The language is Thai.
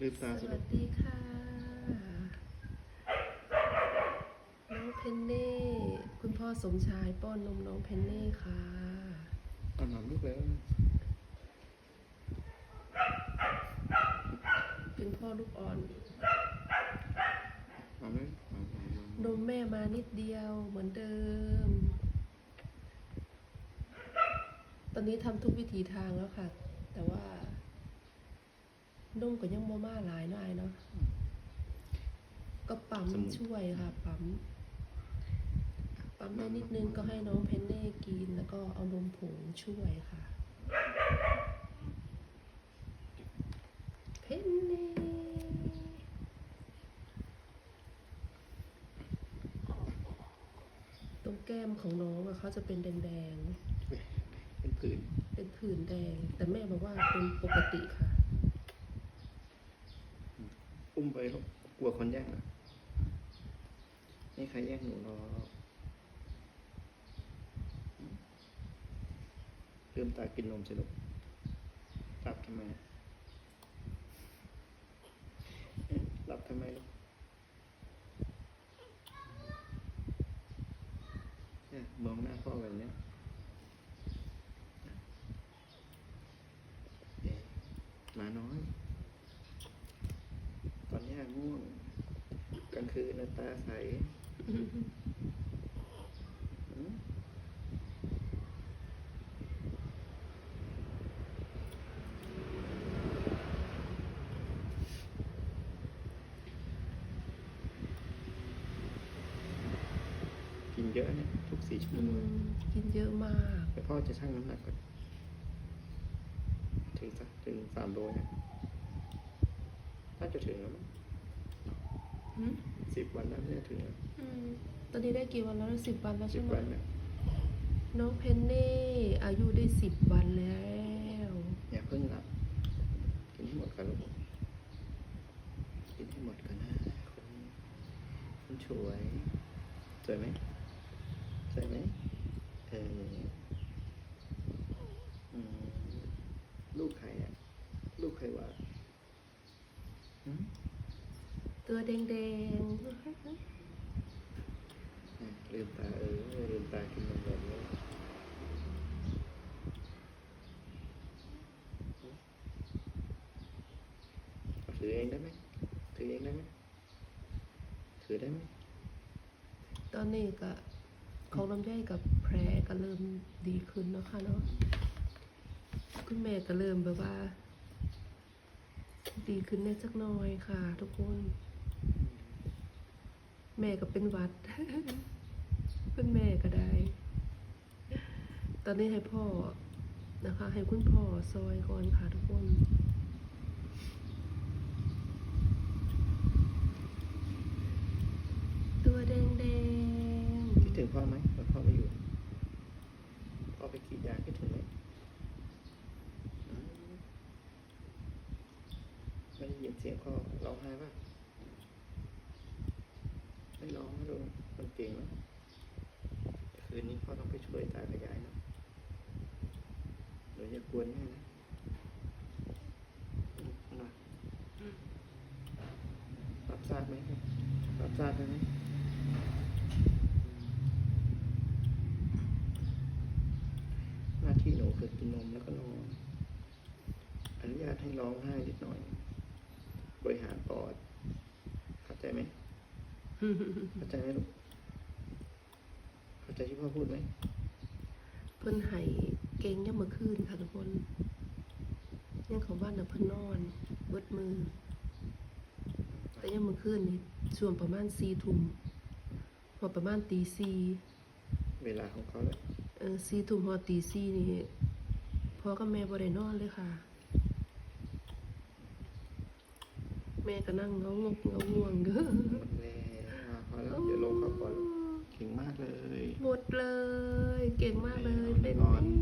ลืมตาสสิวัสดีค่ะ น้องเพนเน่คุณพ่อสมชายป้อนนมน้องเพนเน่ค่ะเอาหนอนลูกแล้ว เป็นพ่อลูกอ่อนเอาไหมเอาเอาเอานมแม่มานิดเดียวเหมือนเดิม ตอนนี้ทำทุกวิถีทางแล้วค่ะ แต่ว่า นมก็ยังบ่มาหลายหน่อยเนาะก็ปั๊มช่วยค่ะ ปั๊มปั๊มได้นิดนึงก็ให้น้องเพนเน่กินแล้วก็เอานมผงช่วยค่ะ เพนเน่ตรงแก้มของน้องอะเขาจะเป็นแดงเป็นผื่นๆเป็นผื่นแดง แต่แม่บอกว่าเป็นปกติค่ะ อุ้มไปลูกกลัวคนแย่งอะนี่ใครแย่งหนูหรอลืมตากินนมสิลูกหลับทำไมหลับทำไมลูกเนี่ยมองหน้าพ่อแบบเนี้ยหมาน้อย ตอนนี้ง่วงกลางคืนน่ะตาใสอืมกินเยอะเนี่ยทุกสี่ชั่วอืโมงมกินเยอะมากแต่พ่อจะชั่งน้ำหนักก่อน ถึงสักถึงสามโลเนี่ยน่าจะถึงแล้วมั้งอืม สิบวันแล้วเนี่ยถึงแล้วอืมตอนนี้ได้กี่วันแล้วสิบวันแล้วสิใช่บไหมวันเนี่ยน้องเพนเน่อายุได้สิบวันแล้วอย่าเพิ่งหลับกินให้หมดก่อนลูกกินให้หมดก่อนนะคนคนสวยสวยไหมสวยไหมเอออืมลูกใครอะลูกใครวะหืม ตัวแดงอะลืมตาเออลืมตากินนมแบบนี้ถือเองได้ไหมถือเองได้ไหมถือได้ไหมตอนนี้ก็ของลำไยกับแพรก็เริ่มดีขึ้นเนาะค่ะเนาะคุณแม่ก็เริ่มแบบว่า ดีขึ้นได้สักน่อยค่ะ ทุกคน แม่ก็เป็นวัดคุณแม่ก็ได้ ตอนนี้ให้พ่อนะคะ ให้คุณพ่อซอยก่อนค่ะทุกคนตัวแดงแดงคิดถึงพ่อไหมตอนพ่อไม่อยู่ พ่อไปกรีดยางคิดถึงไหมอืมไม่ได้ยินเสียงพ่อร้องไห้ป่ะ ไม่ร้องนะลูมันเก่งนะคืนนี้พ่อต้องไปช่วยตากับยายนะหนูอย่ากวนแม่นะนะรับทราบไหมรับทราบไหมหน้าที่หนูคือกินนมแล้วก็นอนอนุญาตให้ร้องไห้นิดหน่อย บริหารปอดเข้าใจไหม เข้าใจไหมลูกเข้าใจที่พ่อพูดไหมเพิ่นไห้เก่งยังเมื่อคืนค่ะทุกคนยังของบ้านน่ะเพิ่นนอนเบิดมือ แต่ยังเมื่อคืนนี่ช่วงประมาณสี่ทุ่มพอประมาณตีสี่เวลาของเขาแหละเออสี่ทุ่มพอตีสี่นี่พ่อกับแม่บ่ได้นอนเลยค่ะ แม่ก็นั่งเงางกเงาง่วงเด้อ หมดแล้วอะพอแล้วเดี๋ยวลงเข้าก่อนเก่งมากเลย หมดเลย เก่งมากเลยเป็นหนึ่